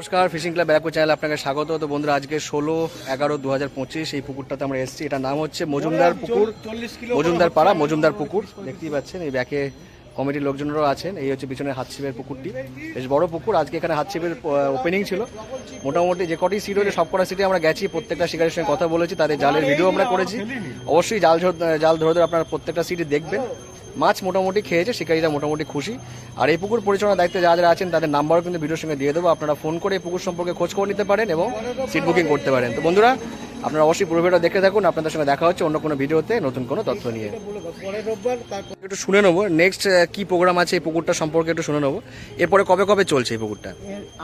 নমস্কার fishing club Barrackpore চ্যানেলে আপনাকে স্বাগত। তো বন্ধুরা আজকে ষোলো এগারো দু হাজার পঁচিশ এই পুকুরটাতে আমরা এসেছি। এটার নাম হচ্ছে মজুমদার পুকুর। মজুমদার পাড়া মজুমদার পুকুর। দেখতেই পাচ্ছেন এই ব্যাকে কমিটির লোকজনেরও আছেন। এই হচ্ছে পিছনে হাতছিপের পুকুরটি। বেশ বড় পুকুর। আজকে এখানে হাতছিপের ওপেনিং ছিল। মোটামুটি যে কটি সিট হয়েছে সব কটা সিটে আমরা গেছি। প্রত্যেকটা শিকারের সঙ্গে কথা বলেছি। তাদের জালের ভিডিও আমরা করেছি। অবশ্যই জাল জাল ধরে ধরে আপনারা প্রত্যেকটা সিটে দেখবেন। মাছ মোটামুটি খেয়েছে শিকারীরা মোটামুটি খুশি। আর এই পুকুর পরিচালনার দায়িত্বে যারা যারা আছেন তাদের নাম্বারও কিন্তু ভিডিওর সঙ্গে দিয়ে দেবো। আপনারা ফোন করে এই পুকুর সম্পর্কে খোঁজ খবর নিতে পারেন এবং সিট বুকিং করতে পারেন। তো বন্ধুরা আপনারা অবশ্যই পুরো ভিডিও দেখে থাকুন। আপনাদের সঙ্গে দেখা হচ্ছে অন্য কোনো ভিডিওতে নতুন কোনো তথ্য নিয়ে। রোববার একটু শুনে নেব। নেক্সট কি প্রোগ্রাম আছে এই পুকুরটা সম্পর্কে একটু শুনে নেব। এরপরে কবে কবে চলছে এই পুকুরটা?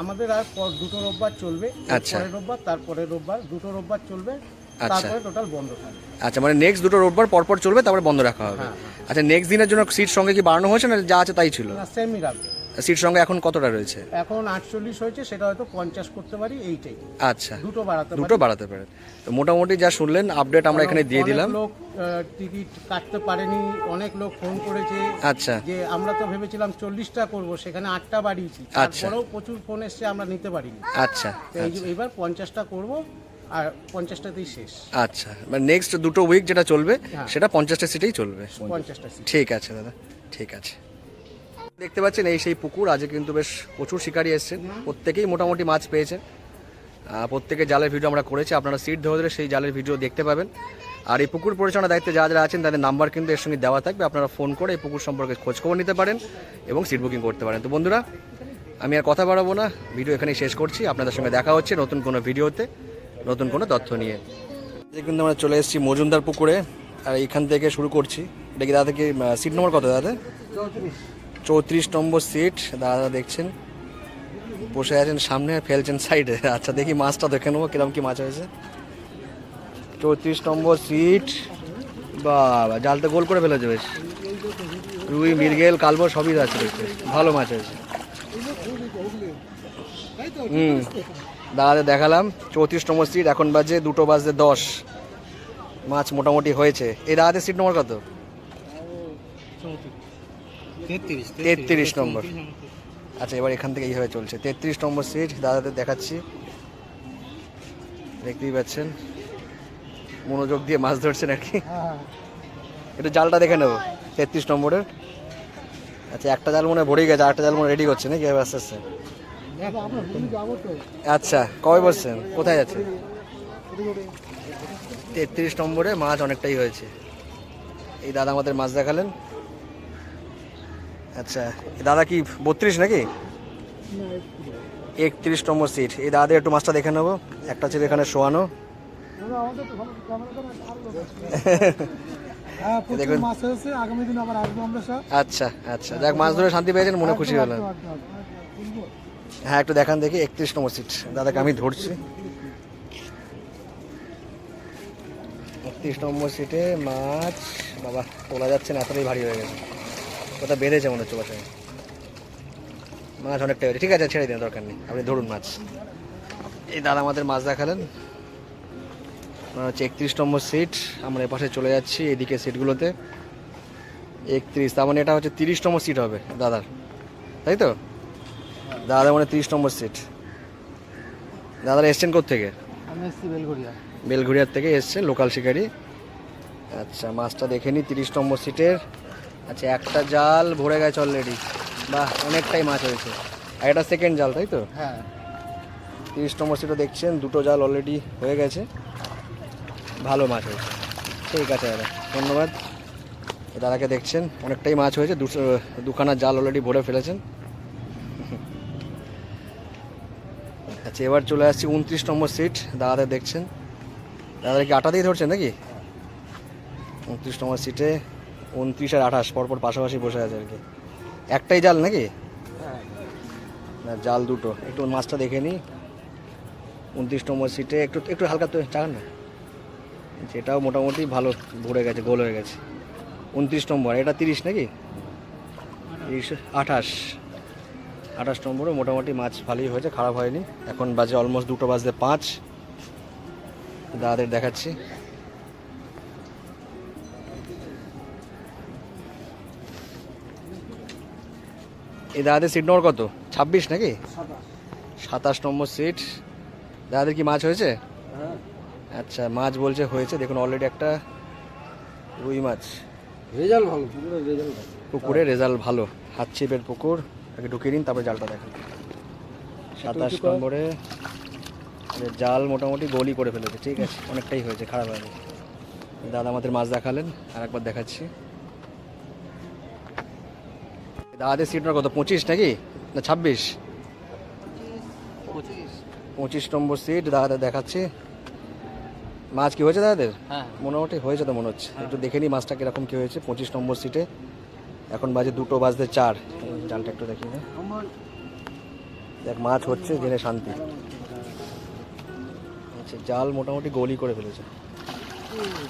আমাদের আর দুটো রোববার চলবে। আচ্ছা। রোববার তারপরে রোববার দুটো রোববার চলবে। তারপরে টোটাল বন্ধ থাকবে আচ্ছা মানে নেক্সট দুটো রোববার পরপর চলবে তারপরে বন্ধ রাখা হবে। হ্যাঁ, আচ্ছা নেক্সট দিনের জন্য সিট সঙ্গে কি বাড়ানো হয়েছে না যা আছে তাই ছিল? না সেমই রাখবে। সিট সঙ্গে এখন কতটা রয়েছে? এখন আটচল্লিশ হয়েছে সেটা হয়তো পঞ্চাশ করতে পারি এইটাই। আচ্ছা। দুটো বাড়াতে দুটো বাড়াতে পারেন তো মোটামুটি যা শুনলেন আপডেট আমরা এখানে দিয়ে দিলাম। লোক টিকিট কাটতে পারেনি অনেক লোক ফোন করেছে। আচ্ছা। যে আমরা তো ভেবেছিলাম চল্লিশটা করব সেখানে আটটা বাড়িয়েছি। আচ্ছা। প্রচুর ফোন এসছে আমরা নিতে পারিনি। আচ্ছা যে এবার পঞ্চাশটা করব আর পঞ্চাশটাতেই শেষ। আচ্ছা মানে নেক্সট দুটো উইক যেটা চলবে হ্যাঁ। সেটা পঞ্চাশটা সিটেই চলবে। পঞ্চাশটা ঠিক আছে দাদা ঠিক আছে। দেখতে পাচ্ছেন এই সেই পুকুর আজকে কিন্তু বেশ প্রচুর শিকারি এসছেন। প্রত্যেকেই মোটামুটি মাছ পেয়েছেন। প্রত্যেকে জালের ভিডিও আমরা করেছি আপনারা সিট ধরে ধরে সেই জালের ভিডিও দেখতে পাবেন। আর এই পুকুর পরিচালনার দায়িত্বে যারা যারা আছেন তাদের নাম্বার কিন্তু এর সঙ্গে দেওয়া থাকবে। আপনারা ফোন করে এই পুকুর সম্পর্কে খোঁজ খবর নিতে পারেন এবং সিট বুকিং করতে পারেন। তো বন্ধুরা আমি আর কথা বাড়াবো না। ভিডিও এখানেই শেষ করছি। আপনাদের সঙ্গে দেখা হচ্ছে নতুন কোনো ভিডিওতে নতুন কোনো তথ্য নিয়ে। কিন্তু আমরা চলে এসেছি মজুমদার পুকুরে, আর এখান থেকে শুরু করছি। এটা কি দাদা কি সিট নম্বর কত দাদা? চৌত্রিশ। নম্বর সিট দাদা দেখছেন, বসে আছেন সামনে, ফেলছেন সাইডে আচ্ছা দেখি মাছটা দেখে নেব, কিরম কি মাছ হয়েছে। চৌত্রিশ নম্বর সিট বাবা জালটা গোল করে ফেলেছে বেশ। রুই, মৃগেল, কালবো সবই আছে ভালো মাছ হয়েছে। হুম। দাদাদের দেখালাম চৌত্রিশ নম্বর সিট এখন বাজে দুটো বাজে দশ। মাছ মোটামুটি হয়েছে। এই দাদাদের সিট নম্বর কত? তেত্রিশ নম্বর। আচ্ছা এবার এখান থেকে এইভাবে চলছে। তেত্রিশ নম্বর সিট দাদাদের দেখাচ্ছি। দেখতেই পাচ্ছেন মনোযোগ দিয়ে মাছ ধরছেন আর কি। একটু জালটা দেখে নেব তেত্রিশ নম্বরের। আচ্ছা একটা জাল মনে হয় ভরেই গেছে আরেকটা জাল মনে রেডি করছে নাকি? আস্তে আস্তে। আচ্ছা কবে বসছেন? কোথায় যাচ্ছে তেত্রিশ নম্বরে মাছ অনেকটাই হয়েছে। এই দাদা আমাদের মাছ দেখালেন। আচ্ছা দাদা কি বত্রিশ নাকি? একত্রিশ নম্বর সিট এই দাদা একটু মাছটা দেখে নেব। একটা ছিল এখানে শোয়ানো। হ্যাঁ দেখুন। আচ্ছা আচ্ছা। যাক মাছ ধরে শান্তি পেয়েছেন মনে খুশি হলাম হ্যাঁ একটু দেখান দেখি, একত্রিশ নম্বর সিট দাদাকে আমি ধরছি। একত্রিশ নম্বর সিটে মাছ, বাবা, তোলা যাচ্ছে না, এতটাই ভারী হয়ে গেছে। কোথাও বেঁধেছে মনে হচ্ছে বাসায় মাছ অনেকটা ঠিক আছে, ছেড়ে দিন, দরকার নেই। আপনি ধরুন মাছ। এই দাদা আমাদের মাছ দেখালেন। হচ্ছে একত্রিশ নম্বর সিট আমরা এপাশে চলে যাচ্ছি, এদিকে সিটগুলোতে একত্রিশ, তার মানে এটা হচ্ছে তিরিশ নম্বর সিট হবে দাদার। তাই তো? দাদা মানে তিরিশ নম্বর সিট দাদারা এসছেন থেকে আমি এসছি বেলঘুরিয়ার থেকে এসছেন লোকাল শিকারি। আচ্ছা মাছটা দেখে নিই তিরিশ নম্বর সিটের আচ্ছা একটা জাল ভরে গেছে অলরেডি বাহ অনেকটাই মাছ হয়েছে। আর এটা সেকেন্ড জাল তাই তো? হ্যাঁ। তিরিশ নম্বর সিটও দেখছেন দুটো জাল অলরেডি হয়ে গেছে। ভালো মাছ হয়েছে। ঠিক আছে দাদা। ধন্যবাদ। দাদাকে দেখছেন অনেকটাই মাছ হয়েছে। দুশো দুখানা জাল অলরেডি ভরে ফেলেছেন। আচ্ছা এবার চলে আসছি উনত্রিশ নম্বর সিট দাদাদের দেখছেন। দাদা কি আটা দিয়ে ধরছেন নাকি? উনত্রিশ নম্বর সিটে উনত্রিশ আর আঠাশ, পরপর পাশাপাশি বসে আছে আর কি। একটাই জাল নাকি? না, জাল দুটো। একটু মাছটা দেখে নিই। উনত্রিশ নম্বর সিটে একটু একটু হালকা তো চাকান না। যেটাও মোটামুটি ভালো ভরে গেছে, গোল হয়ে গেছে। উনত্রিশ নম্বর, এটা তিরিশ নাকি? তিরিশ, আঠাশ। আঠাশ নম্বরে মোটামুটি মাছ ভালোই হয়েছে খারাপ হয়নি। এখন বাজে অলমোস্ট দুটো বাজতে পাঁচ। দাদাদের দেখাচ্ছি। এই দাদাদের সিট নম্বর কত? ছাব্বিশ নাকি? সাতাশ নম্বর সিট দাদাদের কি মাছ হয়েছে? হ্যাঁ আচ্ছা মাছ বলছে হয়েছে। দেখুন অলরেডি একটা রুই মাছ। রেজাল্ট ভালো পুকুরে রেজাল্ট ভালো। হাত ছিপের পুকুর। আগে ঢুকিয়ে দিন তারপরে জালটা দেখেন। সাতাশ নম্বরে জাল মোটামুটি গোলই করে ফেলেছে ঠিক আছে অনেকটাই হয়েছে খারাপ হয়নি। দাদা আমাদের মাছ দেখালেন আর একবার দেখাচ্ছি। দাদাদের সিট কত পঁচিশ নাকি? না ছাব্বিশ? পঁচিশ। নম্বর সিট দাদাদের দেখাচ্ছি। মাছ কি হয়েছে দাদাদের? হ্যাঁ। মোটামুটি হয়েছে তো মনে হচ্ছে। একটু দেখে নিই মাছটা কীরকম কি হয়েছে পঁচিশ নম্বর সিটে এখন বাজে দুটো বাজতে চার। জালটা একটু দেখি না দেখ মাছ হচ্ছে জেনে শান্তি। আচ্ছা জাল মোটামুটি গোলই করে ফেলেছে।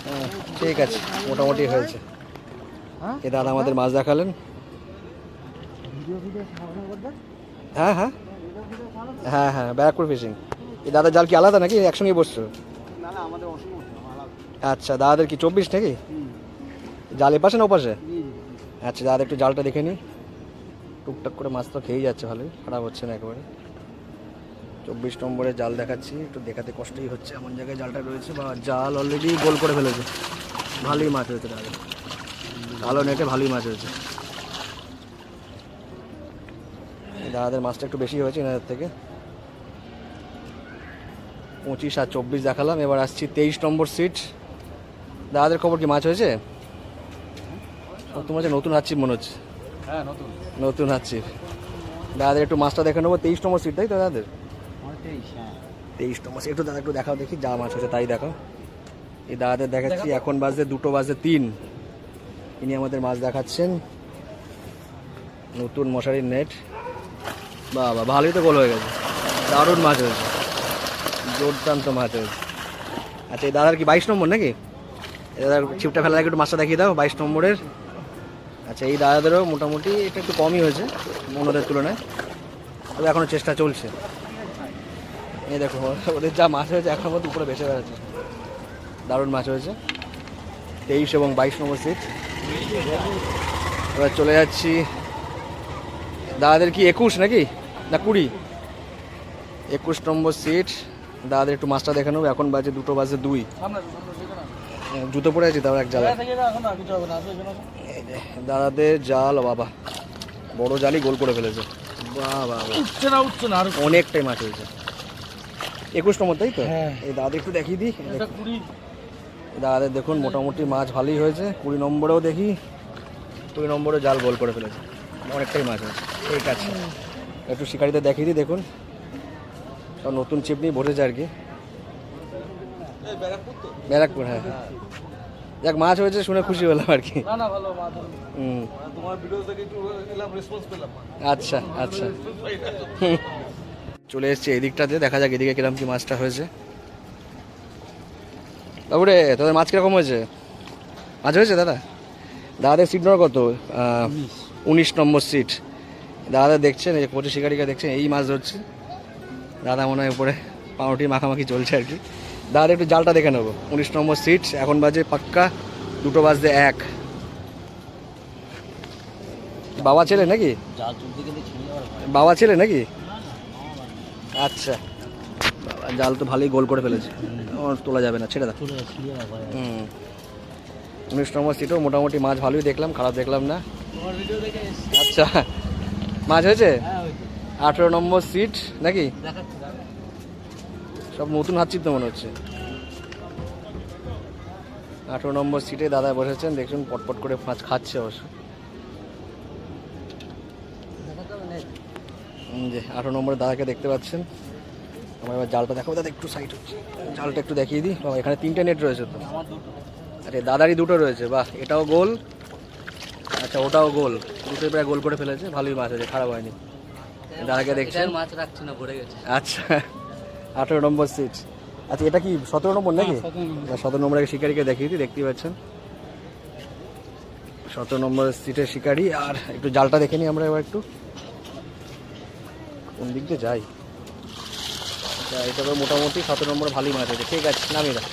হ্যাঁ, ঠিক আছে মোটামুটি হয়েছে। হ্যাঁ? এ দাদা আমাদের মাছ দেখালেন। হ্যাঁ হ্যাঁ। হ্যাঁ হ্যাঁ ব্যারাকপুর ফিশিং। এই দাদার জাল কি আলাদা নাকি? একসঙ্গে বসছো? আচ্ছা দাদাদের কি চব্বিশ নাকি? জাল এ পাশে না ও পাশে আচ্ছা দাদা একটু জালটা দেখে নিই টুকটাক করে মাছ তো খেয়েই যাচ্ছে ভালোই, খারাপ হচ্ছে না একেবারে। চব্বিশ নম্বরে জাল দেখাচ্ছি, একটু দেখাতে কষ্টই হচ্ছে, এমন জায়গায় জালটা রয়েছে, বা জাল অলরেডি গোল করে ফেলেছে। ভালোই মাছ হয়েছে দাদা ভালো নেটে ভালোই মাছ হয়েছে। দাদাদের মাছটা একটু বেশি হয়েছে এনাদের থেকে। পঁচিশ আর চব্বিশ দেখালাম, এবার আসছি তেইশ নম্বর সিট দাদাদের খবর কি, মাছ হয়েছে? তোমার যে নতুন হাচ্ছি মনে হচ্ছে। নতুন। নতুন হাচ্ছি দাদাদের একটু মাছটা দেখে নেব তেইশ নম্বর সিট তাই তো দাদাদের? তেইশ হ্যাঁ। তেইশ নম্বর সিট একটু দাদা একটু দেখাও দেখি যা মাছ আছে তাই দেখাও। এই দাদাদের দেখাচ্ছি এখন বাজে দুটো বাজে তিন। ইনি আমাদের মাছ দেখাচ্ছেন। নতুন মশারির নেট বাবা ভালোই তো গোল হয়ে গেছে। দারুণ মাছ হয়েছে। দুর্দান্ত মাছ হয়েছে। আচ্ছা এই দাদার কি বাইশ নম্বর নাকি? দাদার ছিপটা ফেলার একটু মাছটা দেখিয়ে দাও বাইশ নম্বরের। আচ্ছা এই দাদাদেরও মোটামুটি এটা একটু কমই হয়েছে, অন্যদের তুলনায়। তবে এখনও চেষ্টা চলছে। এই দেখো, ওদের যা মাছ হয়েছে, এখন মধ্যে উপরে ভেসে বেড়াচ্ছে। দারুণ মাছ হয়েছে। তেইশ এবং বাইশ নম্বর সিট এবার চলে যাচ্ছি। দাদাদের কি একুশ নাকি? না, কুড়ি? একুশ নম্বর সিট দাদাদের একটু মাছটা দেখে নেব। এখন বাজে দুটো, বাজে দুই সামনে সামনে দেখো না জুতো পরে আছি তাও এক যে, দাদাদের জাল বাবা। বড় জালই গোল করে ফেলেছে। উঠছে না উঠছে না আর অনেকটাই মাছ হয়েছে একুশ নম্বর তাই তো? হ্যাঁ। এই দাদা একটু দেখিয়ে দিই। দাদাদের দেখুন মোটামুটি মাছ ভালোই হয়েছে। কুড়ি নম্বরেও দেখি। কুড়ি নম্বরে জাল গোল করে ফেলেছে। অনেকটাই মাছ হয়েছে। ঠিক আছে। একটু শিকারিতে দেখিয়ে দিই দেখুন। নতুন চিপ নিয়ে বসেছে আর কি। ব্যারাকপুর হ্যাঁ। যাক মাছ হয়েছে শুনে খুশি হলাম আর কি। না না ভালো মাছ হলো। হুম। তোমার ভিডিও দেখে একটু এলাম রেসপন্স পেলাম। আচ্ছা আচ্ছা। চলে এসছে এদিকটাতে দেখা যাক এদিকে কীরকম কি মাছটা হয়েছে। তারপরে তোদের মাছ কীরকম হয়েছে? মাছ হয়েছে দাদা? দাদাদের সিট নম্বর কত? উনিশ। নম্বর সিট দাদা দেখছেন এই যে পঁচিশ শিকারিকা দেখছেন এই মাছ ধরছে। দাদা মনে হয় উপরে পাউরুটি মাখামাখি চলছে আর কি। দাদা একটু জালটা দেখে নেব। উনিশ নম্বর সিট এখন বাজে পাক্কা দুটো বাজতে এক। বাবা ছেলে নাকি। বাবা ছেলে নাকি? আচ্ছা। বাবা জাল তো ভালোই গোল করে ফেলেছে। আমার তোলা যাবে না ছেড়ে দাও। হুম। উনিশ নম্বর সিটও মোটামুটি মাছ ভালোই দেখলাম খারাপ দেখলাম না। আচ্ছা। মাছ হয়েছে? হ্যাঁ আঠেরো নম্বর সিট নাকি। সব নতুন হাতছিপ তো মনে হচ্ছে। আঠেরো নম্বর সিটে দাদা বসেছেন দেখুন পটপট করে মাছ খাচ্ছে অবশ্য। যে আঠেরো নম্বরে দাদাকে দেখতে পাচ্ছেন। আমার এবার জালটা দেখাবো। দাদা একটু সাইড হচ্ছে। জালটা একটু দেখিয়ে দিই। বাবা এখানে তিনটে নেট রয়েছে তো। আরে দাদারই দুটো রয়েছে। বাহ এটাও গোল। আচ্ছা ওটাও গোল। দুটোই প্রায় গোল করে ফেলেছে। ভালোই মাছ আছে খারাপ হয়নি। দাদাকে দেখছেন? মাছ রাখছি না ভরে গেছে। আচ্ছা। আঠেরো নম্বর সিট আচ্ছা এটা কি সতেরো নম্বর নাকি? হ্যাঁ, সতেরো নম্বরের শিকারিকে দেখিয়ে দিই দেখতেই পাচ্ছেন। সতেরো নম্বরের সিটের শিকারি আর একটু জালটা দেখে নিই আমরা এবার একটু। কোন দিক দিয়ে যাই? আচ্ছা এটা তো মোটামুটি সতেরো নম্বরে ভালোই মাছ আছে। ঠিক আছে নামিয়ে দাও।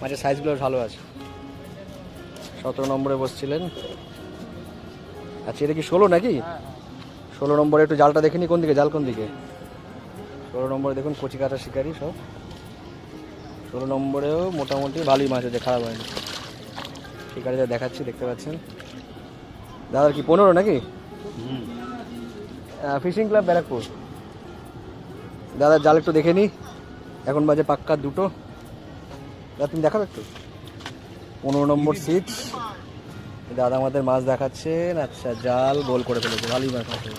মাছের সাইজগুলো ভালো আছে। সতেরো নম্বরে বসছিলেন। আচ্ছা এটা কি ষোলো নাকি? ষোলো নম্বরে একটু জালটা দেখে নি কোন দিকে? জাল কোন দিকে? ষোলো নম্বরে দেখুন কচি কাটা শিকারি সব। ষোলো নম্বরেও মোটামুটি ভালোই মাছ হচ্ছে খারাপ হয়নি। শিকারিদের দেখাচ্ছি দেখতে পাচ্ছেন। দাদার কি পনেরো নাকি? Fishing club Barrackpore. দাদার জাল একটু দেখে নিই। এখন বাজে পাক্কা দুটো। দাদা তুমি দেখাবে একটু। পনেরো নম্বর সিট দাদা আমাদের মাছ দেখাচ্ছেন। আচ্ছা জাল গোল করে ফেলেছে। ভালোই মাছ আছে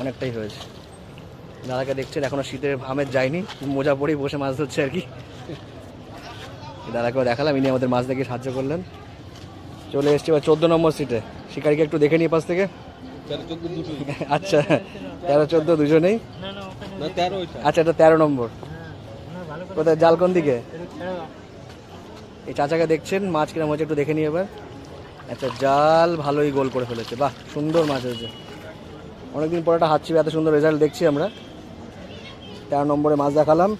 অনেকটাই হয়েছে। দাদাকে দেখছেন, এখনও শীতের আমের যায়নি। মোজা পরেই বসে মাছ ধরছে আর কি। দাদাকেও দেখালাম, ইনি আমাদের মাছ দেখে সাহায্য করলেন। চলে এসছি এবার চোদ্দ নম্বর সিটে শিকারিকে একটু দেখে নিই পাশ থেকে। আচ্ছা তেরো চোদ্দ দুজনেই? আচ্ছা এটা তেরো নম্বর। কোথায়, জাল কোন দিকে? এই চাচাকে দেখছেন, মাছ কিরম হচ্ছে একটু দেখে নিই এবার। আচ্ছা জাল, ভালোই গোল করে ফেলেছে। বাহ, সুন্দর মাছ হয়েছে। অনেকদিন পর একটা হাত ছিপে এত সুন্দর রেজাল্ট দেখছি আমরা। তেরো নম্বরে মাছ দেখালাম।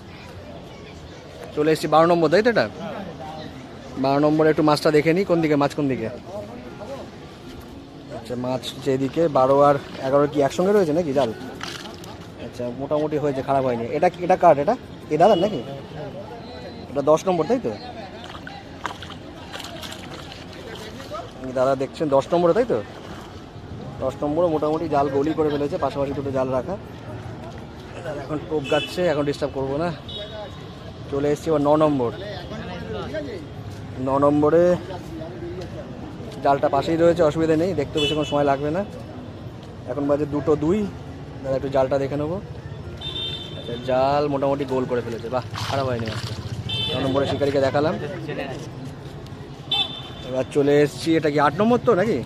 চলে এসেছি বারো নম্বর, তাই তো এটা? বারো নম্বরে একটু মাছটা দেখে নিই, কোন দিকে, মাছ কোন দিকে? আচ্ছা মাছ যেদিকে, বারো আর এগারো কি একসঙ্গে রয়েছে নাকি? জাল? আচ্ছা মোটামুটি হয়েছে, খারাপ হয়নি। এটা এটা কাঠ এটা? এ দাদার নাকি? এটা দশ নম্বর, তাই তো? দাদা দেখছেন, দশ নম্বরে, তাই তো? দশ নম্বরে মোটামুটি জাল গলি করে ফেলেছে, পাশাপাশি দুটো জাল রাখা। এখন টোপ গাচ্ছে এখন ডিস্টার্ব করব না। চলে এসেছি এবার ন নম্বর। ন নম্বরে জালটা পাশেই রয়েছে অসুবিধা নেই দেখতে বেশিক্ষণ সময় লাগবে না। এখন বাজে দুটো দুই দাদা একটু জালটা দেখে নেব। আচ্ছা জাল মোটামুটি গোল করে ফেলেছে বাহ খারাপ হয়নি ন নম্বরে শিকারিকে দেখালাম। এবার চলে এসেছি এটা কি আট নম্বর তো নাকি?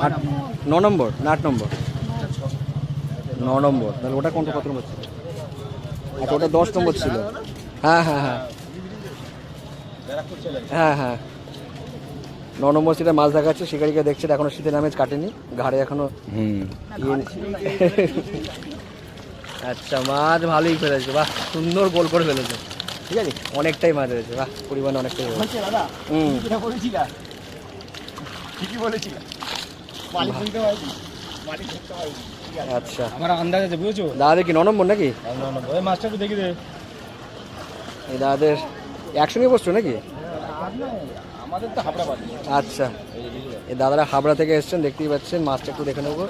আট- ন নম্বর না আট নম্বর। ন নম্বর। তাহলে ওটা কোনটা কত নম্বর ছিল? আচ্ছা ওটা দশ নম্বর ছিল। হ্যাঁ হ্যাঁ হ্যাঁ। হ্যাঁ হ্যাঁ। ন নম্বর সিটে মাছ দেখাচ্ছে শিকারিকে দেখছে এখনও শীতের নামেজ কাটেনি। ঘাড়ে এখনও ইয়ে- আচ্ছা মাছ ভালোই ফেলেছে বাহ সুন্দর গোল করে ফেলেছে। ঠিক আছে? অনেকটাই মাছ হয়েছে বাহ পরিমাণে অনেকটাই হুম। ঠিকই বলেছিলা। মালিক মালিক আচ্ছা। আমার আন্দাজ আছে বুঝেছ? দাদাদের কি নম্বর নাকি? ওই মাছটা একটু দেখি দে। এই দাদাদের একসঙ্গে বসছো নাকি? আমাদের তো হাবড়া আচ্ছা। এই দাদারা হাবড়া থেকে এসছেন দেখতেই পাচ্ছেন মাছটা একটু দেখে নেব।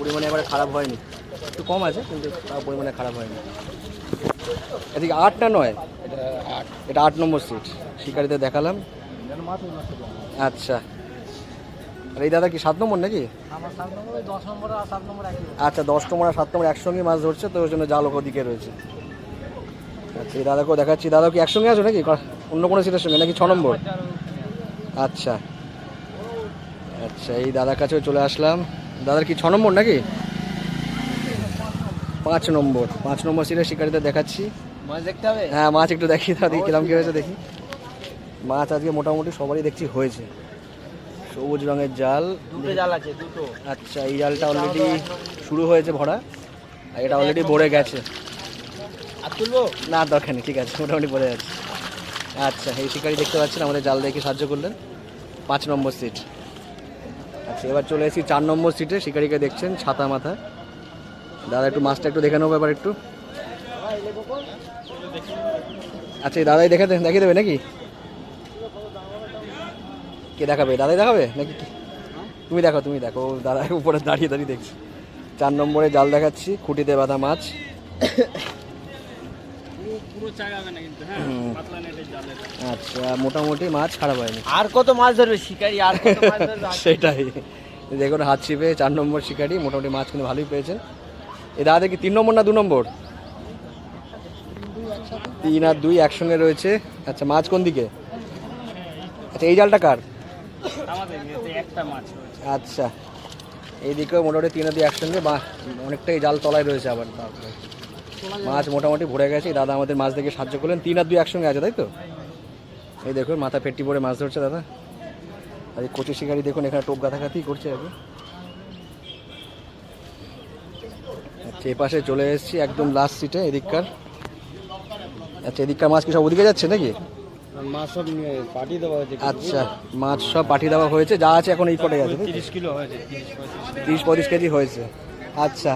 পরিমাণে এবারে খারাপ হয়নি। একটু কম আছে কিন্তু তাও পরিমাণে খারাপ হয়নি। এদিকে আট না নয়? এটা আট। নম্বর সিট শিকারিতে দেখালাম। আচ্ছা। আর এই দাদা কি সাত নম্বর নাকি? আচ্ছা দশ নম্বর আর সাত নম্বর একসঙ্গে মাছ ধরছে তো ওই জন্য জাল ওদিকে রয়েছে। আচ্ছা এই দাদাকেও দেখাচ্ছি। দাদা কি একসঙ্গে আছো নাকি? অন্য কোনো সিটের সঙ্গে নাকি ছ নম্বর? আচ্ছা। আচ্ছা এই দাদার কাছেও চলে আসলাম। দাদার কি ছ নম্বর নাকি? পাঁচ নম্বর। পাঁচ নম্বর সিটের শিকারিতে দেখাচ্ছি। মাছ দেখতে হবে? হ্যাঁ মাছ একটু দেখি দাদা দেখি কিরম কি হয়েছে দেখি। মাছ আজকে মোটামুটি সবারই দেখছি হয়েছে। সবুজ রঙের জাল। দুটো জাল আছে দুটো। আচ্ছা এই জালটা অলরেডি শুরু হয়েছে ভরা আর এটা অলরেডি ভরে গেছে। আর তুলবো? না দরকার নেই ঠিক আছে মোটামুটি ভরে যাচ্ছে আচ্ছা এই শিকারি দেখতে পাচ্ছেন আমাদের জাল দেখে সাহায্য করলেন। পাঁচ নম্বর সিট আচ্ছা এবার চলে এসেছি চার নম্বর সিটে শিকারিকে দেখছেন ছাতা মাথা। দাদা একটু মাছটা একটু দেখে নেব এবার একটু। আচ্ছা এই দাদাই দেখে দেখিয়ে দেবে নাকি? কে দেখাবে? দাদাই দেখাবে? নাকি কি? তুমি দেখো তুমি দেখো। দাদা উপরে দাঁড়িয়ে দাঁড়িয়ে দেখছি। চার নম্বরে জাল দেখাচ্ছি খুঁটিতে বাঁধা মাছ। আচ্ছা মোটামুটি মাছ খারাপ হয়নি। আর কত মাছ ধরবে শিকারি? আর সেটাই। দেখুন হাত ছিপে চার নম্বর শিকারি মোটামুটি মাছ কিন্তু ভালোই পেয়েছেন এ দাদা কি তিন নম্বর না দু নম্বর? তিন আর দুই একসঙ্গে রয়েছে। আচ্ছা মাছ কোন দিকে? আচ্ছা এই জালটা কার? আচ্ছা। এইদিকেও মোটামুটি তিন দুই একসঙ্গে, বা অনেকটাই জাল তলায় রয়েছে আবার। মাছ মোটামুটি ভরে গেছে। দাদা আমাদের মাছ দেখে সাহায্য করলেন। তিন আর দুই একসঙ্গে আছে, তাই তো? এই দেখুন, মাথা পেট্টি পরে মাছ ধরছে দাদা। আর এই কচি শিকারি দেখুন, এখানে টোপ গাথাগাথি করছে আর কি। আচ্ছা পাশে চলে এসেছি একদম লাস্ট সিটে এদিককার। আচ্ছা এদিককার মাছ কি সব ওদিকে যাচ্ছে নাকি? মাছ সব নিয়ে পাঠিয়ে দেওয়া হয়েছে আচ্ছা মাছ সব পাঠিয়ে দেওয়া হয়েছে যা আছে এখন এই কটে আছে তিরিশ কিলো হয়েছে তিরিশ পঁয়ত্রিশ কেজি। হয়েছে। আচ্ছা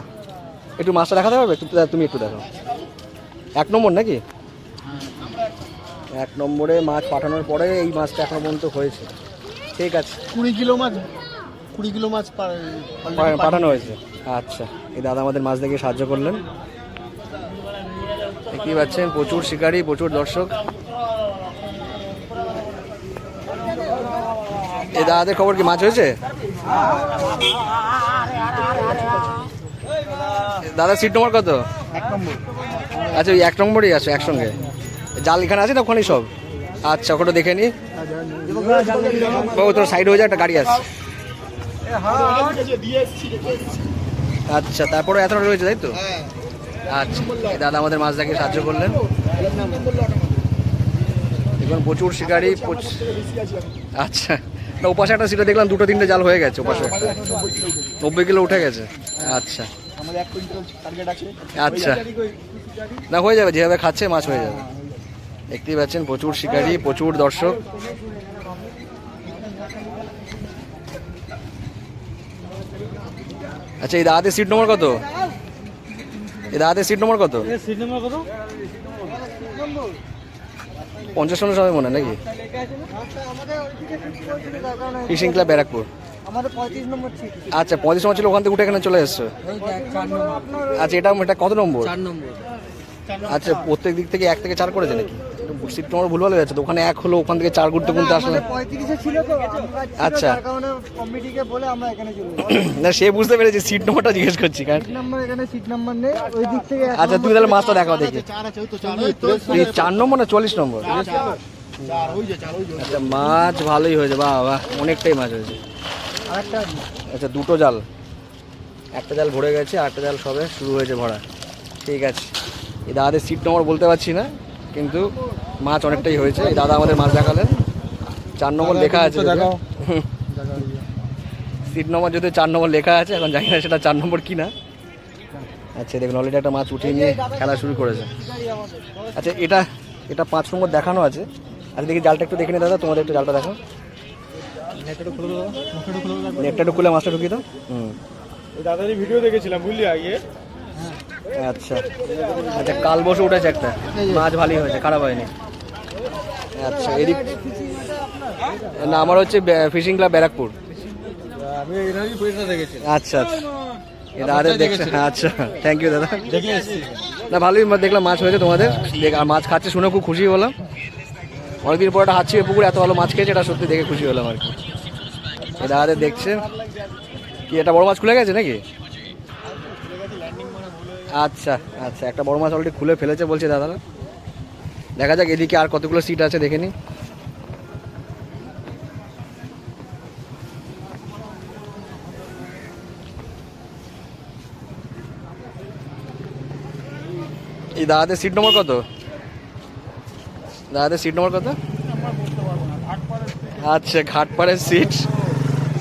একটু মাছটা দেখাতে পারবে? একটু তুমি একটু দেখো। এক নম্বর নাকি? এক নম্বরে মাছ পাঠানোর পরে এই মাছটা এখনও পর্যন্ত হয়েছে। ঠিক আছে। কুড়ি কিলো মাছ কুড়ি কিলো মাছ পাঠানো হয়েছে। আচ্ছা এই দাদা আমাদের মাছ দেখে সাহায্য করলেন। দেখতেই পাচ্ছেন প্রচুর শিকারী প্রচুর দর্শক। এই দাদাদের খবর কি মাছ হয়েছে? দাদা সিট নম্বর কত? আচ্ছা ওই এক নম্বরই আছে একসঙ্গে। জাল এখানে আছে না ওখানেই সব? আচ্ছা ওটা দেখে নি। বাবু তোর সাইড হয়ে যায় একটা গাড়ি আছে। আচ্ছা তারপরে এতটা রয়েছে তাই তো? আচ্ছা দাদা আমাদের মাছ দেখে সাহায্য করলেন। দেখুন প্রচুর শিকারি আচ্ছা। না ওপাশে একটা সিটে দেখলাম দুটো তিনটে জাল হয়ে গেছে ওপাশে। নব্বই কিলো উঠে গেছে। আচ্ছা। আমাদের এক কুইন্টাল টার্গেট আছে। আচ্ছা। না হয়ে যাবে যেভাবে খাচ্ছে মাছ হয়ে যাবে। দেখতেই পাচ্ছেন প্রচুর শিকারি প্রচুর দর্শক। আচ্ছা এই দাদাদের সিট নম্বর কত? এই দাদাদের সিট নম্বর কত? সিট নাম্বার কত? পঞ্চাশ টনের সময় মনে হয় নাকি? Fishing club Barrackpore. আচ্ছা পঁয়ত্রিশ নম্বর ছিল ওখান থেকে উঠে এখানে চলে এসছো? আচ্ছা এটা এটা কত নম্বর? নম্বর। আচ্ছা প্রত্যেক দিক থেকে এক থেকে চার করেছে নাকি? সিট নম্বর ভুল ভালো যাচ্ছে তো ওখানে এক হলো ওখান থেকে চার ঘুরতে ঘুরতে আসলে। আচ্ছা। তার কারণে কমিটিকে বলে আমরা এখানে চলে এসেছি। না সে বুঝতে পেরেছি সিট নম্বরটা জিজ্ঞেস করছি কারণ সিট নাম্বার এখানে সিট নাম্বার নেই ওই দিক থেকে এক আচ্ছা তুমি তাহলে মাছটা দেখাও দেখি। চার নম্বর না চল্লিশ নম্বর? আচ্ছা মাছ ভালোই হয়েছে বাহ বাহ অনেকটাই মাছ হয়েছে। আচ্ছা দুটো জাল। একটা জাল ভরে গেছে আরেকটা জাল সবে শুরু হয়েছে ভরা। ঠিক আছে। এই দাদাদের সিট নম্বর বলতে পারছি না। কিন্তু মাছ অনেকটাই হয়েছে। এই দাদা আমাদের মাছ দেখালেন। চার নম্বর লেখা আছে। সিট নম্বর যদি চার নম্বর লেখা আছে এখন জানি না সেটা চার নম্বর কি না। আচ্ছা দেখুন অলরেডি একটা মাছ উঠিয়ে নিয়ে খেলা শুরু করেছে। আচ্ছা এটা এটা পাঁচ নম্বর দেখানো আছে। আচ্ছা দেখি জালটা একটু দেখে নি দাদা তোমাদের একটু জালটা দেখো নেটটা খুলে মাছটা ঢুকিয়ে দাও। হুম। দাদারই ভিডিও দেখেছিলাম বুঝলি আগে। আচ্ছা। আচ্ছা কাল বসে উঠেছে একটা। মাছ ভালোই হয়েছে খারাপ হয়নি। আচ্ছা এদিক না আমার হচ্ছে ফিশিং ক্লাব ব্যারাকপুর। আচ্ছা আচ্ছা। এটা আরে দেখছে। আচ্ছা। থ্যাংক ইউ দাদা। না ভালোই দেখলাম মাছ হয়েছে তোমাদের। আর মাছ খাচ্ছে শুনে খুব খুশি হলাম। অনেকদিন পর একটা হাঁচি পুকুরে এত ভালো মাছ খেয়েছে এটা সত্যি দেখে খুশি হলাম আর কি। এটা আরে দেখছে। কি এটা বড় মাছ খুলে গেছে নাকি? আচ্ছা আচ্ছা একটা বড় মাছ অলরেডি খুলে ফেলেছে বলছে দাদারা। দেখা যাক এদিকে আর কতগুলো সিট আছে, দেখে নি। এই দাদাদের সিট নম্বর কত? দাদাদের সিট নম্বর কত? আচ্ছা ঘাটপাড়ের সিট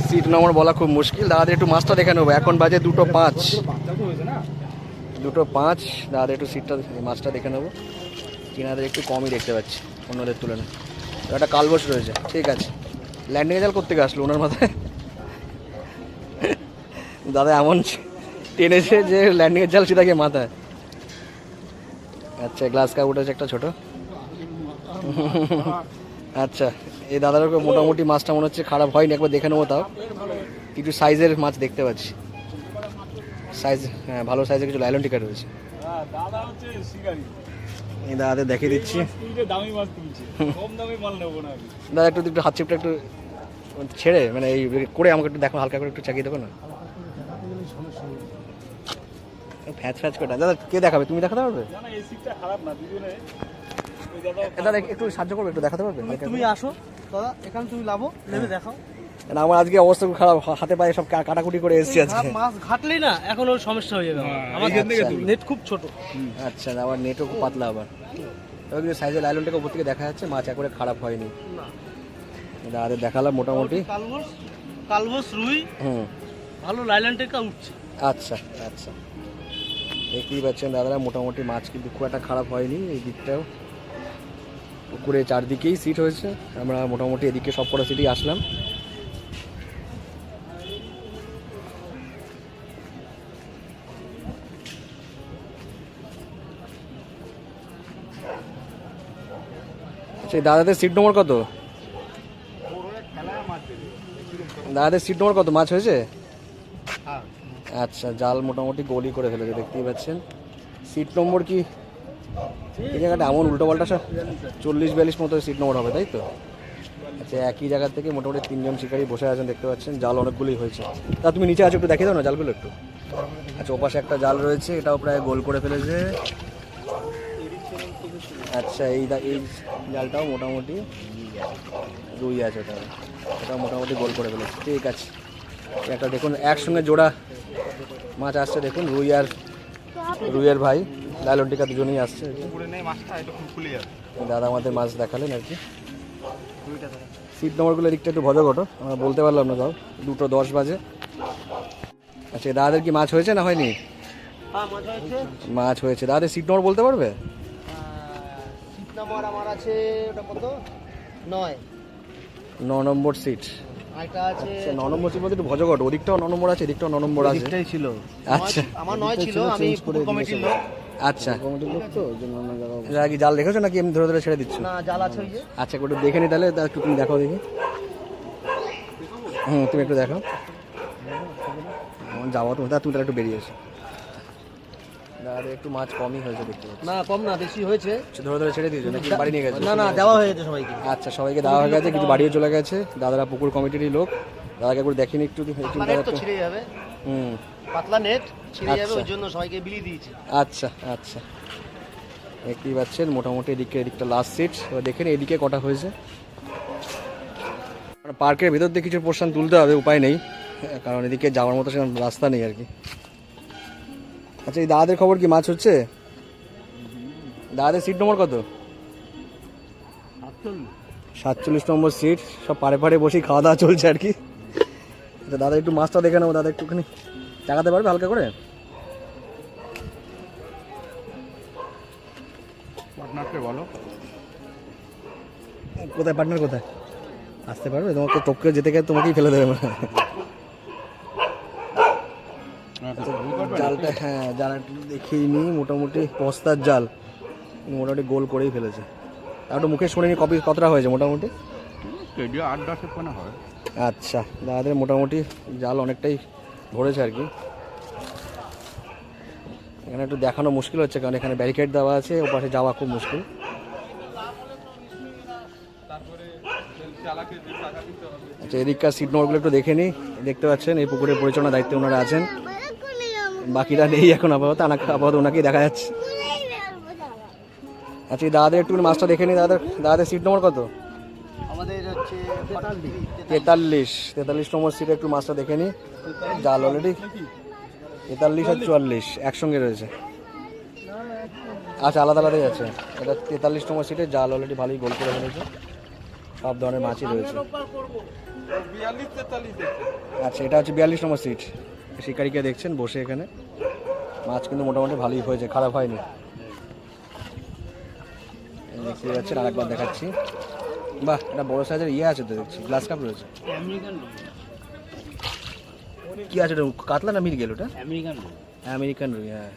সিট নম্বর বলা খুব মুশকিল। দাদাদের একটু মাছটা দেখে নেব। এখন বাজে দুটো পাঁচ। দুটো পাঁচ দাদা একটু সিটটা মাছটা দেখে নেব। কিনাদের একটু কমই দেখতে পাচ্ছি, অন্যদের তুলনায়। একটা কালবস রয়েছে, ঠিক আছে। ল্যান্ডিংয়ে জাল করতে আসলো ওনার মাথায়? দাদা এমন টেনেছে যে ল্যান্ডিংয়ের জাল সেটা গিয়ে মাথায়। আচ্ছা গ্লাস কাপ উঠেছে একটা ছোট। আচ্ছা এই দাদার মোটামুটি মাছটা মনে হচ্ছে খারাপ হয়নি, একবার দেখে নেব তাও। কিছু সাইজের মাছ দেখতে পাচ্ছি। সাইজ হ্যাঁ ভালো সাইজের কিছু লাইলন টিকা রয়েছে। এই দাদাদের দেখিয়ে দিচ্ছি। দাদা একটু একটু হাত চিপটা একটু ছেড়ে মানে এই করে আমাকে একটু দেখো হালকা করে একটু চাকিয়ে দেবো না। ফ্যাচ ফ্যাচ করে। দাদা কে দেখাবে? তুমি দেখাতে পারবে? দাদা একটু সাহায্য করবে একটু দেখাতে পারবে? তুমি আসো দাদা এখানে তুমি লাভো নেমে দেখাও। না, আমার আজকে অবস্থা খুব খারাপ হাতে পায়ে সব কাটাকুটি করে এসেছি আজকে। মাছ ঘাটলেই না এখন ওর সমস্যা হয়ে যাবে আমার। তুলো। নেট খুব ছোট। আচ্ছা আবার নেটও খুব পাতলা আবার। এবার কিন্তু সাইজের লাইলনটাকে উপর থেকে দেখা যাচ্ছে মাছ একবারে খারাপ হয়নি। দাদাদের দেখালাম মোটামুটি। কালবস কালবস রুই হুম। ভালো লাইল্যান্ড টেকা উঠছে। আচ্ছা আচ্ছা। দেখতেই পাচ্ছেন দাদারা মোটামুটি মাছ কিন্তু খুব একটা খারাপ হয়নি এই দিকটাও। পুকুরে চারদিকেই সিট হয়েছে। আমরা মোটামুটি এদিকে সব কটা সিটেই আসলাম। সেই দাদাদের সিট নম্বর কত? দাদাদের সিট নম্বর কত? মাছ হয়েছে? আচ্ছা জাল মোটামুটি গোলই করে ফেলেছে, দেখতেই পাচ্ছেন। সিট নম্বর কি? এই জায়গাটা এমন উল্টো পাল্টা সব চল্লিশ বিয়াল্লিশ মতো সিট নম্বর হবে, তাই তো? আচ্ছা একই জায়গা থেকে মোটামুটি তিনজন শিকারি বসে আছেন, দেখতে পাচ্ছেন, জাল অনেকগুলোই হয়েছে। তা তুমি নিচে আছো একটু দেখিয়ে দাও না জালগুলো একটু। আচ্ছা ওপাশে একটা জাল রয়েছে, এটাও প্রায় গোল করে ফেলেছে। আচ্ছা এই দা- এই জালটাও মোটামুটি রুই আছে ওটা। ওটা মোটামুটি গোল করে ফেলেছে। ঠিক আছে। একটা দেখুন একসঙ্গে জোড়া মাছ আসছে দেখুন রুই আর রুইয়ের ভাই লাইলনটিকা দুজনেই আসছে। দাদা আমাদের মাছ দেখালেন আর কি। সিট নম্বরগুলো দিকটা একটু ভজা ঘটো আমরা বলতে পারলাম না তাও দুটো দশ বাজে। আচ্ছা দাদাদের কি মাছ হয়েছে না হয়নি? হ্যাঁ মাছ হয়েছে। দাদাদের সিট নম্বর বলতে পারবে? নাম্বার আমার আছে ওটা কত? নয়। ন নম্বর সিট আরেকটা আছে আচ্ছা ন নম্বর সিট বলতে একটু ভজা ওদিকটাও ন নম্বর আছে এদিকটাও ন নম্বর আছে। ছিল। আচ্ছা। আমার নয় ছিল আমি কমিটির লোক। আচ্ছা। কি জাল নাকি? এমনি ধরে ধরে ছেড়ে দিচ্ছ। না জাল আছে ওই যে। আচ্ছা একটু দেখে নি তাহলে তা একটু তুমি দেখি। হুম তুমি একটু আমার যাব তুমি তা তুমি তাহলে একটু বেরিয়ে এসো। দাদা একটু মাছ কমই হয়েছে দেখতে পাচ্ছি। না কম না বেশি হয়েছে। আচ্ছা, ধরে ধরে ছেড়ে দিয়েছ নাকি বাড়ি নিয়ে গেছে? না না দেওয়া হয়ে গেছে সবাইকে। আচ্ছা সবাইকে দেওয়া হয়ে গেছে কিছু বাড়িও চলে গেছে। দাদারা পুকুর কমিটিরই লোক। দাদাকে একটু দেখিনি একটু ছিঁড়ে যাবে। হুম। পাতলা নেট ছিঁড়ে যাবে আচ্ছা। ওই জন্য সবাইকে বিলিয়ে দিয়েছি। আচ্ছা আচ্ছা। দেখতেই পাচ্ছেন মোটামুটি এদিকে এদিকটা লাস্ট সিট এবার দেখেন এদিকে কটা হয়েছে। মানে পার্কের ভেতর দিয়ে কিছু পোর্শন তুলতে হবে উপায় নেই। কারণ এদিকে যাওয়ার মতো সেরকম রাস্তা নেই আর কি। আচ্ছা এই দাদাদের খবর কি মাছ হচ্ছে? দাদাদের সিট নম্বর কত? সাতচল্লিশ নম্বর সিট সব পাড়ে পাড়ে বসেই খাওয়া দাওয়া চলছে আর কি। আচ্ছা দাদা একটু মাছটা দেখে নেব দাদা একটুখানি। টাকাতে পারবে হালকা করে? বলো। কোথায় পার্টনার কোথায়? আসতে পারবে? তোমাকে টপকে যেতে গেলে তোমাকেই ফেলে দেবে হয়। জালটা দেখিয়ে নিই মোটামুটি পস্তার জাল। মোটামুটি গোল করেই ফেলেছে। একটু মুখে শুনে নি কপি কতটা হয়েছে মোটামুটি? আট হয়। আচ্ছা দাদাদের মোটামুটি জাল অনেকটাই ভরেছে আর কি। এখানে একটু দেখানো মুশকিল হচ্ছে কারণ এখানে ব্যারিকেড দেওয়া আছে ও পাশে যাওয়া খুব মুশকিল। আচ্ছা এদিককার সিট নম্বরগুলো একটু দেখে নিই দেখতে পাচ্ছেন এই পুকুরের পরিচালনা দায়িত্বে ওনারা আছেন। বাকিরা নেই এখন আপাতত আনাকে আপাতত ওনাকেই দেখা যাচ্ছে। আচ্ছা এই দাদাদের একটু মাছটা দেখে নিই দাদা দাদাদের সিট নম্বর কত? তেতাল্লিশ। তেতাল্লিশ নম্বর সিটে একটু মাছটা দেখে নিই জাল অলরেডি তেতাল্লিশ আর চুয়াল্লিশ একসঙ্গে রয়েছে। আচ্ছা আলাদা আলাদাই আছে। এটা তেতাল্লিশ নম্বর সিটে জাল অলরেডি ভালোই গোল করে ফেলেছে। সব ধরনের মাছই রয়েছে। আচ্ছা এটা হচ্ছে বিয়াল্লিশ নম্বর সিট শিকারিকে দেখছেন বসে এখানে। মাছ কিন্তু মোটামুটি ভালোই হয়েছে খারাপ হয়নি। দেখতে পাচ্ছেন আরেকবার দেখাচ্ছি। বাহ এটা বড় সাইজের ইয়ে আছে তো দেখছি গ্লাস কাপ রয়েছে। কি আছে ওটা? কাতলা না মিরগেল ওটা? আমেরিকান আমেরিকান রুই হ্যাঁ।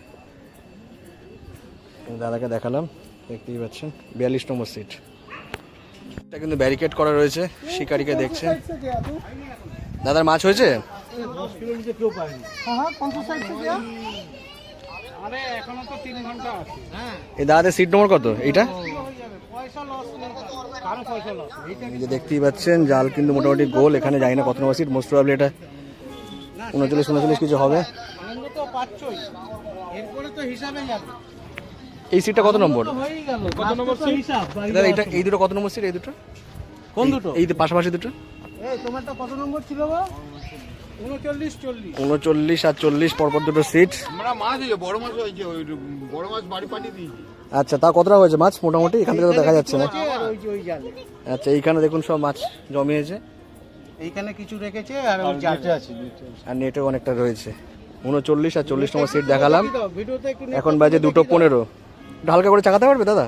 দাদাকে দেখালাম দেখতেই পাচ্ছেন বিয়াল্লিশ নম্বর সিট এটা কিন্তু ব্যারিকেড করা রয়েছে শিকারিকে দেখছেন। দাদার মাছ হয়েছে? এই দাদাদের সিট নম্বর কত? এইটা? এই যে দেখতেই পাচ্ছেন জাল কিন্তু মোটামুটি গোল। এখানে যাই না কত নম্বর সিট মোস্ট প্রবাবলি এটা উনচল্লিশ উনচল্লিশ কিছু হবে। আনন্দ তো পাচ্ছই। এরপরে তো হিসাবে যাবে। এই সিটটা কত নম্বর? হয়েই গেল। কত নম্বর হিসাব দাদা এইটা এই দুটো কত নম্বর সিট এই দুটো? কোন দুটো? এই পাশাপাশি দুটো? এই তোমারটা কত নম্বর ছিল গো? উনচল্লিশ চল্লিশ। আর চল্লিশ পরপর দুটো সিট মাছ হয়েছে বড় মাছ হয়েছে ওই বড় মাছ বাড়ি পাঠিয়ে দিয়েছি। আচ্ছা তা কতটা হয়েছে মাছ মোটামুটি? এখান থেকে তো দেখা যাচ্ছে না। আচ্ছা এইখানে দেখুন সব মাছ জমিয়েছে। এইখানে কিছু রেখেছে আর আর নেটেও অনেকটা রয়েছে। উনচল্লিশ আর চল্লিশ নম্বর সিট দেখালাম। এখন বাজে দুটো পনেরো। হালকা করে চাকাতে পারবে দাদা?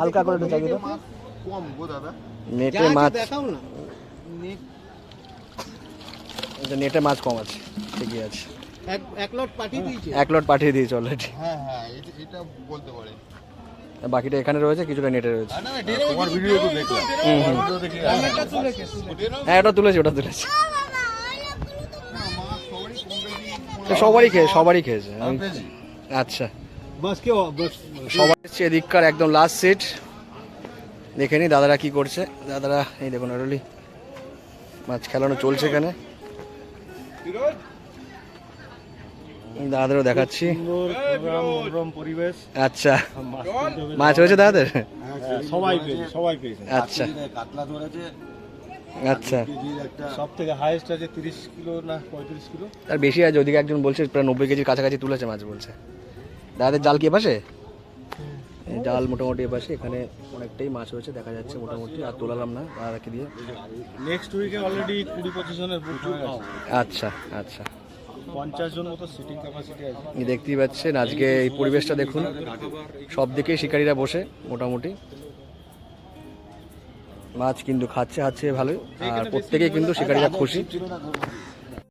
হালকা করে একটু চাকিয়ে দাও কম দাদা। নেটে মাছ। দেখাও না। আচ্ছা, নেটে মাছ কম আছে ঠিকই আছে। এক লট পাঠিয়ে দিয়েছে। এক লট পাঠিয়ে দিয়েছে এটা বলতে পারে। বাকিটা এখানে রয়েছে কিছুটা নেটে রয়েছে। হ্যাঁ, হ্যাঁ ওটা তুলেছি। ওটা তুলেছি। সবারই খেয়ে সবারই খেয়েছে। আচ্ছা। সবাই এদিককার একদম লাস্ট সিট দেখে নি দাদারা কি করছে। দাদারা এই দেখুন আরলি মাছ খেলানো চলছে এখানে। দাদাদেরও দেখাচ্ছি। পরিবেশ আচ্ছা। মাছ হয়েছে দাদাদের? সবাই সবাই আচ্ছা। কাতলা ধরেছে আচ্ছা। সব থেকে হাইয়েস্ট আছে তিরিশ কিলো না পঁয়ত্রিশ কিলো। আর বেশি আছে ওদিকে একজন বলছে প্রায় নব্বই কেজির কাছাকাছি তুলেছে মাছ বলছে। দাদাদের জাল কি এপাশে? জাল মোটামুটি এপাশে এখানে অনেকটাই মাছ হয়েছে দেখা যাচ্ছে মোটামুটি আর তোলালাম না দাদাকে দিয়ে। নেক্সট উইকে অলরেডি কুড়ি পঁচিশ জনের বুক হয়ে। গেছে আচ্ছা। আচ্ছা দেখতেই পাচ্ছেন আজকে এই পরিবেশটা দেখুন সব দিকেই শিকারীরা বসে মোটামুটি। মাছ কিন্তু খাচ্ছে খাচ্ছে ভালোই আর প্রত্যেকেই কিন্তু শিকারীরা খুশি।